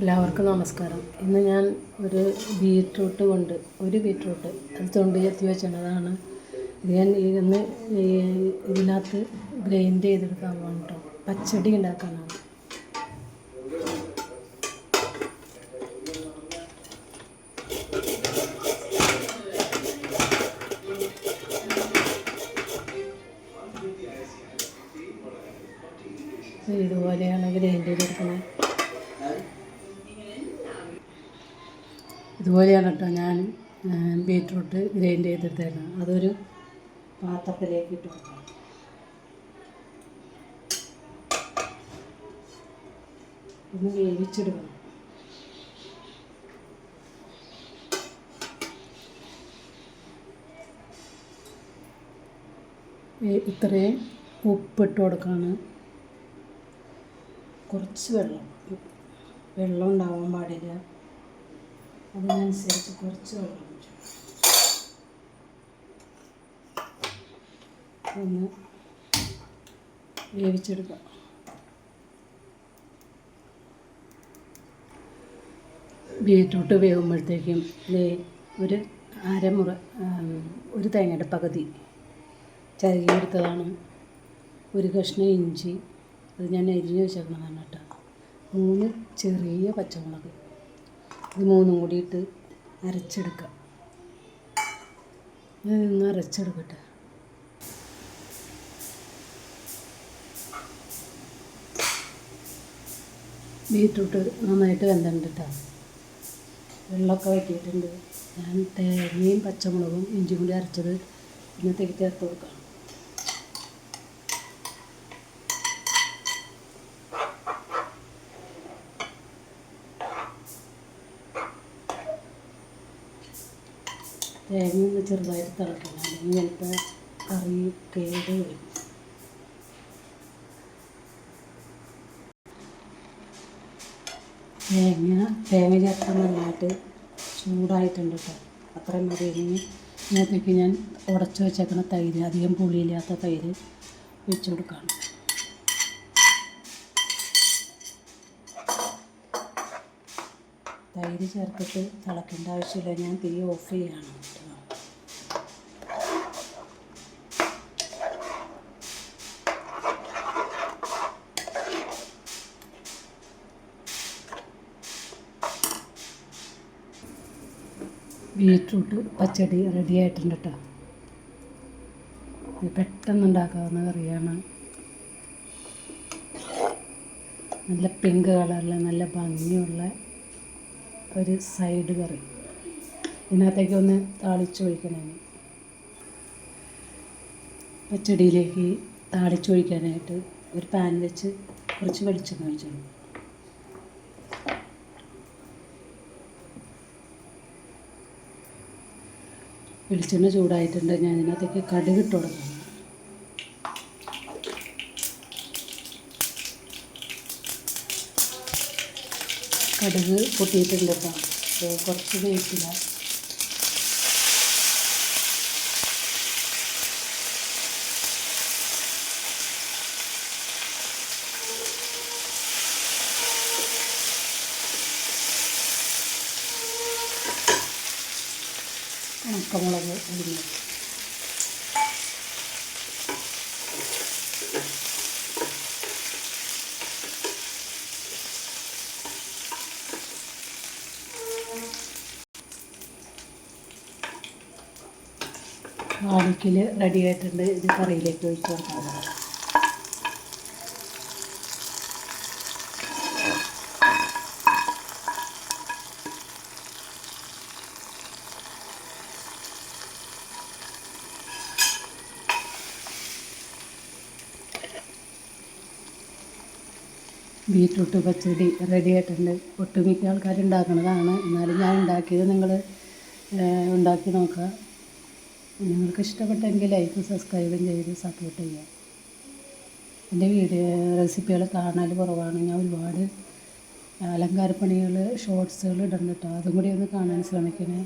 എല്ലാവർക്കും നമസ്കാരം. ഇന്ന് ഞാൻ ഒരു ബീറ്റ്റൂട്ട് കൊണ്ട് ഒരു ബീറ്റ്റൂട്ട് അത് തൊണ്ട് ചെത്തി വെച്ചിട്ടുള്ളതാണ് ഇത് ഞാൻ ഇന്ന് ഇതിനകത്ത് ഗ്രൈൻഡ് ചെയ്തെടുക്കാൻ പോകണം കേട്ടോ പച്ചടി ഉണ്ടാക്കാനാണ്. ഇതുപോലെയാണ് ഗ്രൈൻഡ് ചെയ്തെടുക്കുന്നത്. ഇതുപോലെയാണ് കേട്ടോ ഞാൻ ബീറ്റ്റൂട്ട് ഗ്രൈൻഡ് ചെയ്തിട്ടേക്കാം അതൊരു പാത്രത്തിലേക്ക് ഇട്ട് കൊടുക്കണം ഒന്ന് വേവിച്ചെടുക്കണം. ഇത്രയും ഉപ്പിട്ട് കൊടുക്കാണ്. കുറച്ച് വെള്ളം. വെള്ളം ഉണ്ടാവാൻ പാടില്ല. അതിനനുസരിച്ച് കുറച്ച്. ഒന്ന് വേവിച്ചെടുക്കാം ബീറ്റ്റൂട്ട് വേകുമ്പോഴത്തേക്കും ഒരു അരമുറ ഒരു തേങ്ങയുടെ പകുതി ചരുകിയെടുത്തതാണ്. ഒരു കഷ്ണം ഇഞ്ചി അത് ഞാൻ അരിഞ്ഞ് വെച്ചേക്കണതാണ് കേട്ടോ. മൂന്ന് ചെറിയ പച്ചമുളക്. ഇത് മൂന്നും കൂടിയിട്ട് അരച്ചെടുക്കാം. ഇതൊന്ന് അരച്ചെടുക്കട്ടെ. ബീറ്റ്റൂട്ട് നന്നായിട്ട് വെന്തിട്ടുണ്ട് കേട്ടോ വെള്ളമൊക്കെ വയ്ക്കിയിട്ടുണ്ട് ഞാൻ തേങ്ങയും പച്ചമുളകും ഇഞ്ചിയും കൂടി അരച്ചത് ഇന്നത്തേക്ക് ചേർത്ത് കൊടുക്കാം. തേങ്ങ ഒന്ന് ചെറുതായിട്ട് തിളക്കണം. അല്ലെങ്കിൽ ചിലപ്പോൾ കറി കേട് വരും. തേങ്ങ തേങ്ങ ചേർത്ത് നന്നായിട്ട് ചൂടായിട്ടുണ്ട് കേട്ടോ അത്രയും മതി. ഇനി ഇങ്ങനത്തേക്ക് ഞാൻ ഉടച്ച് വെച്ചേക്കുന്ന തൈര് അധികം പുളിയില്ലാത്ത തൈര് വെച്ച് കൊടുക്കുകയാണ് തൈര് ചേർത്തിട്ട് തിളക്കേണ്ട ആവശ്യമില്ല. ഞാൻ തീ ഓഫ് ചെയ്യാണ് കേട്ടോ ബീറ്റ്റൂട്ട് പച്ചടി റെഡി ആയിട്ടുണ്ട് കേട്ടോ പെട്ടെന്ന് ഉണ്ടാക്കാവുന്ന കറിയാണ്. നല്ല പിങ്ക് കളറിൽ നല്ല ഭംഗിയുള്ള ഒരു സൈഡ് കറി. ഇതിനകത്തേക്ക് ഒന്ന് താളിച്ചൊഴിക്കണം പച്ചടിയിലേക്ക് താളിച്ചൊഴിക്കാനായിട്ട് ഒരു പാൻ വെച്ച് കുറച്ച് വെളിച്ചെണ്ണ ഒഴിച്ചോളൂ വെളിച്ചെണ്ണ ചൂടായിട്ടുണ്ട്. ഞാൻ ഇതിനകത്തേക്ക് കടുക് ഇട്ട് കൊടുക്കാം. കടുക് പൊട്ടിയിട്ടുണ്ട് കേട്ടോ. കുറച്ച് വേവിക്കില്ല ഉണക്കമുളക് അരിഞ്ഞു വാഴയ്ക്കൽ റെഡി ആയിട്ടുണ്ട്. ഇത് കറിയിലേക്ക് ഒഴിച്ച് കൊടുക്കാം. ബീറ്റ്റൂട്ട് പച്ചടി റെഡി ആയിട്ടുണ്ട്. ഒട്ടുമിക്ക ആൾക്കാർ ഉണ്ടാക്കുന്നതാണ് എന്നാലും ഞാൻ ഉണ്ടാക്കിയത് നിങ്ങൾ ഉണ്ടാക്കി നോക്കുക. നിങ്ങൾക്ക് ഇഷ്ടപ്പെട്ടെങ്കിൽ ലൈക്ക് സബ്സ്ക്രൈബും ചെയ്ത് സപ്പോർട്ട് ചെയ്യുക. എന്റെ വീഡിയോ റെസിപ്പികൾ കാണാൻ കുറവാണ്. ഞാൻ ഒരുപാട് അലങ്കാരപ്പണികൾ ഷോർട്സുകൾ ഇടുന്നുണ്ട് അതും കൂടി ഒന്ന് കാണാൻ ശ്രമിക്കണേ.